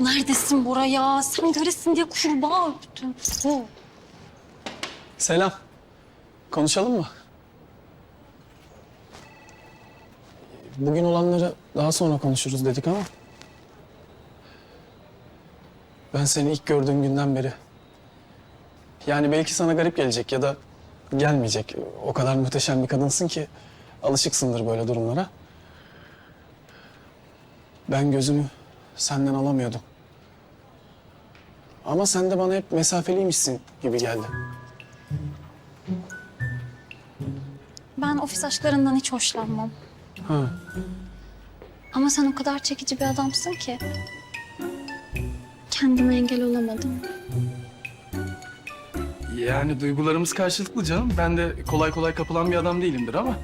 Neredesin Bora ya? Sen göresin diye kurbağa öptüm. Selam. Konuşalım mı? Bugün olanları daha sonra konuşuruz dedik ama... Ben seni ilk gördüğüm günden beri... Yani belki sana garip gelecek ya da gelmeyecek. O kadar muhteşem bir kadınsın ki alışıksındır böyle durumlara. Ben gözümü senden alamıyordum. Ama sen de bana hep mesafeliymişsin gibi geldi. Ben ofis aşklarından hiç hoşlanmam. Ha. Ama sen o kadar çekici bir adamsın ki. Kendime engel olamadım. Yani duygularımız karşılıklı canım. Ben de kolay kolay kapılan bir adam değilimdir ama...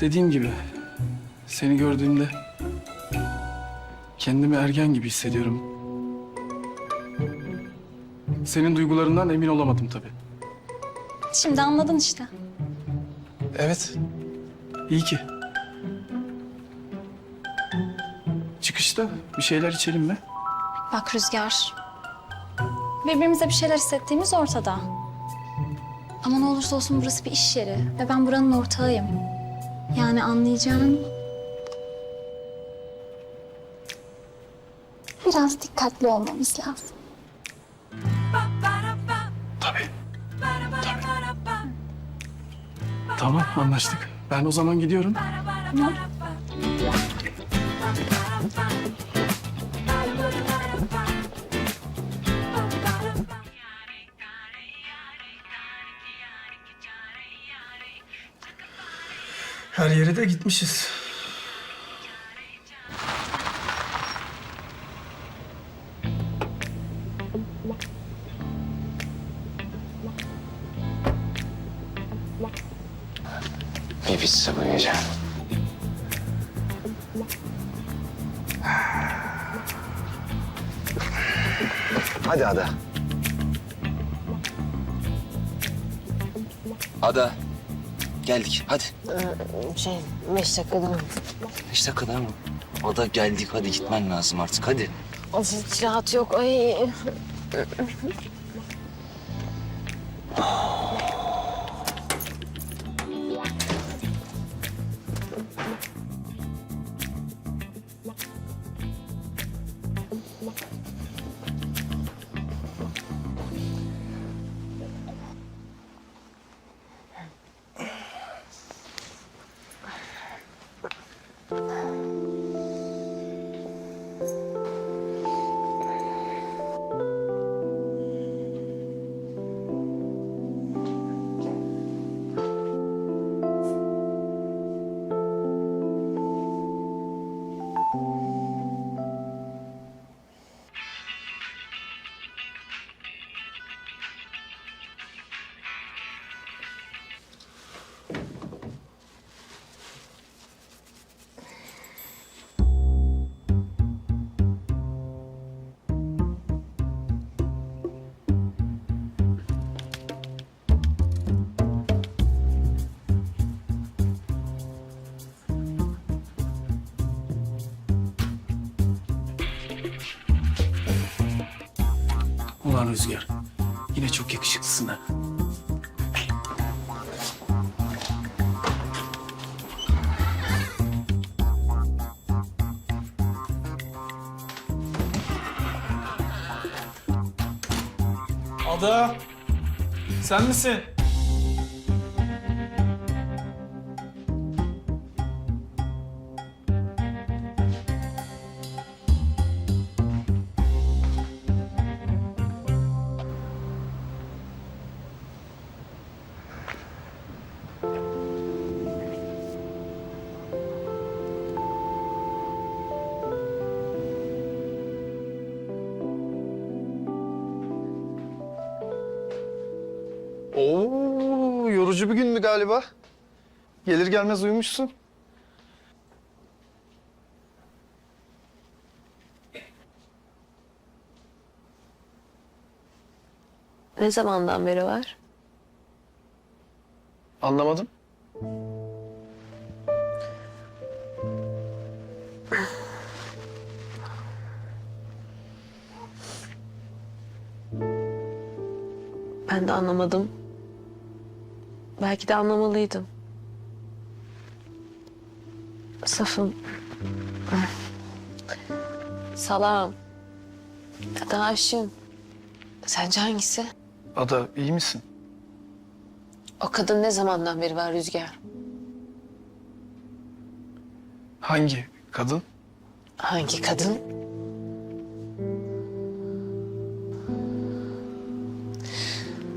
Dediğim gibi seni gördüğümde kendimi ergen gibi hissediyorum. Senin duygularından emin olamadım tabii. Şimdi anladın işte. Evet. İyi ki. Çıkışta bir şeyler içelim mi? Bak Rüzgar. Birbirimize bir şeyler hissettiğimiz ortada. Ama ne olursa olsun burası bir iş yeri ve ben buranın ortağıyım. Yani anlayacağın... Biraz dikkatli olmamız lazım. Tabii. Tabii. Tamam anlaştık. Ben o zaman gidiyorum. Tamam. Her yere de gitmişiz. Gece. Hadi Ada. Ada. Geldik hadi. Şey, beş dakikadan. Beş dakikada mı? Ada geldik hadi gitmen lazım artık hadi. Of hiç rahat yok. Ay. Ulan Rüzgar. Yine çok yakışıklısın ha. Ada. Sen misin? Oo, yorucu bir gündü galiba. Gelir gelmez uyumuşsun. Ne zamandan beri var? Anlamadım. Ben de anlamadım. Belki de anlamalıydım. Safım. Salam. Ya da aşığım. Sence hangisi? Ada iyi misin? O kadın ne zamandan beri var Rüzgar? Hangi kadın? Hangi kadın?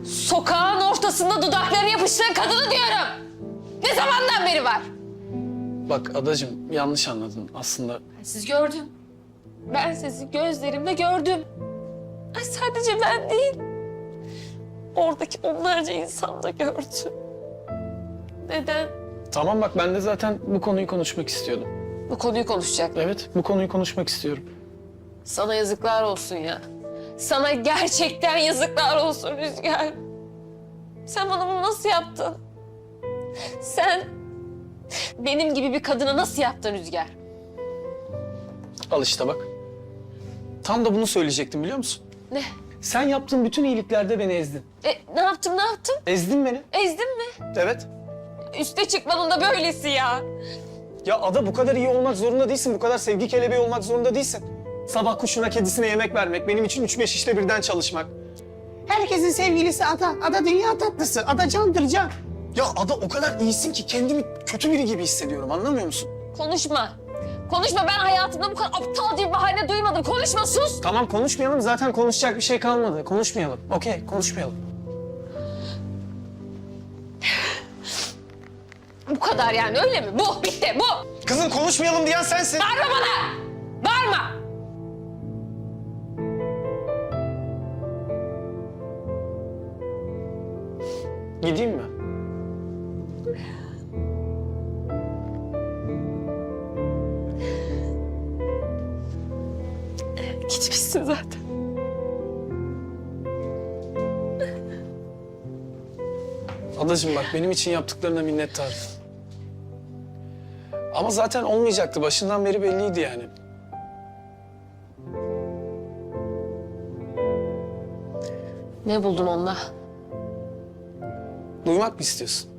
Sokağın ortasında dudaklarını yapıştıran kadını diyorum. Ne zamandan beri var? Bak adacığım yanlış anladın aslında. Siz gördüm. Ben sizi gözlerimle gördüm. Ay sadece ben değil. Oradaki onlarca insan da gördü. Neden? Tamam bak ben de zaten bu konuyu konuşmak istiyordum. Bu konuyu konuşacak. Evet bu konuyu konuşmak istiyorum. Sana yazıklar olsun ya. Sana gerçekten yazıklar olsun Rüzgar. Sen bana bunu nasıl yaptın? Sen benim gibi bir kadına nasıl yaptın Rüzgar? Al işte bak. Tam da bunu söyleyecektim biliyor musun? Ne? Sen yaptığın bütün iyiliklerde beni ezdin. E, ne yaptım ne yaptım? Ezdin beni. Ezdin mi? Evet. Üste çıkmanın da böylesi ya. Ya Ada bu kadar iyi olmak zorunda değilsin. Bu kadar sevgi kelebeği olmak zorunda değilsin. Sabah kuşuna kedisine yemek vermek, benim için üç beş işte birden çalışmak. Herkesin sevgilisi Ada. Ada dünya tatlısı. Ada candır can. Ya Ada o kadar iyisin ki kendimi kötü biri gibi hissediyorum anlamıyor musun? Konuşma. Konuşma ben hayatımda bu kadar aptalca bir bahane duymadım. Konuşma sus. Tamam konuşmayalım zaten konuşacak bir şey kalmadı. Konuşmayalım. Okey konuşmayalım. Bu kadar yani öyle mi? Bu bitti bu. Kızım konuşmayalım diyen sensin. Bağırma bana. Gideyim mi? Gitmişsin zaten. Adacığım bak benim için yaptıklarına minnettarım. Ama zaten olmayacaktı. Başından beri belliydi yani. Ne buldun onunla? Duymak mı istiyorsun?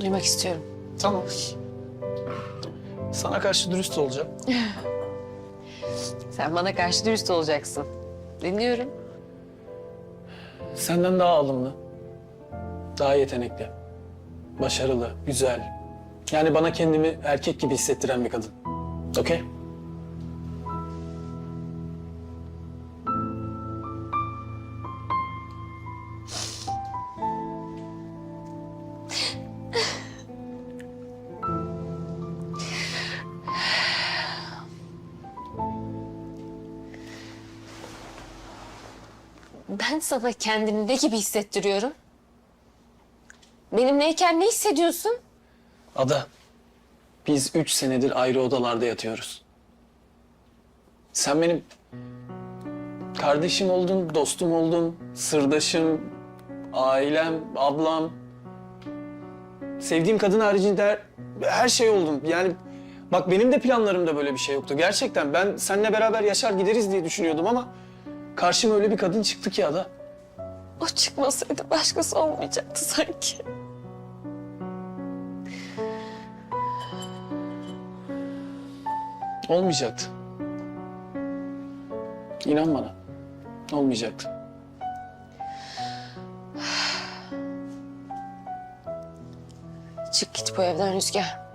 Duymak istiyorum. Tamam. Sana karşı dürüst olacağım. Sen bana karşı dürüst olacaksın. Dinliyorum. Senden daha alımlı. Daha yetenekli. Başarılı, güzel. Yani bana kendimi erkek gibi hissettiren bir kadın. Okey? Ben sana kendini ne gibi hissettiriyorum? Benimleyken ne hissediyorsun? Ada, biz üç senedir ayrı odalarda yatıyoruz. Sen benim kardeşim oldun, dostum oldun, sırdaşım, ailem, ablam. Sevdiğim kadın haricinde her, her şey oldun. Yani bak benim de planlarımda böyle bir şey yoktu. Gerçekten ben seninle beraber yaşar gideriz diye düşünüyordum ama karşıma öyle bir kadın çıktı ki Ada. O çıkmasaydı başkası olmayacaktı sanki. Olmayacaktı. İnan bana. Olmayacaktı. Çık git bu evden Rüzgar.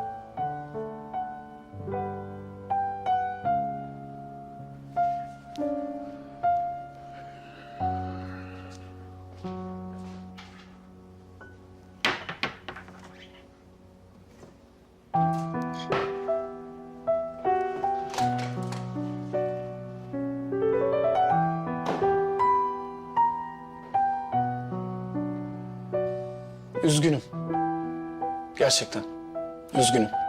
Üzgünüm. Gerçekten. Üzgünüm.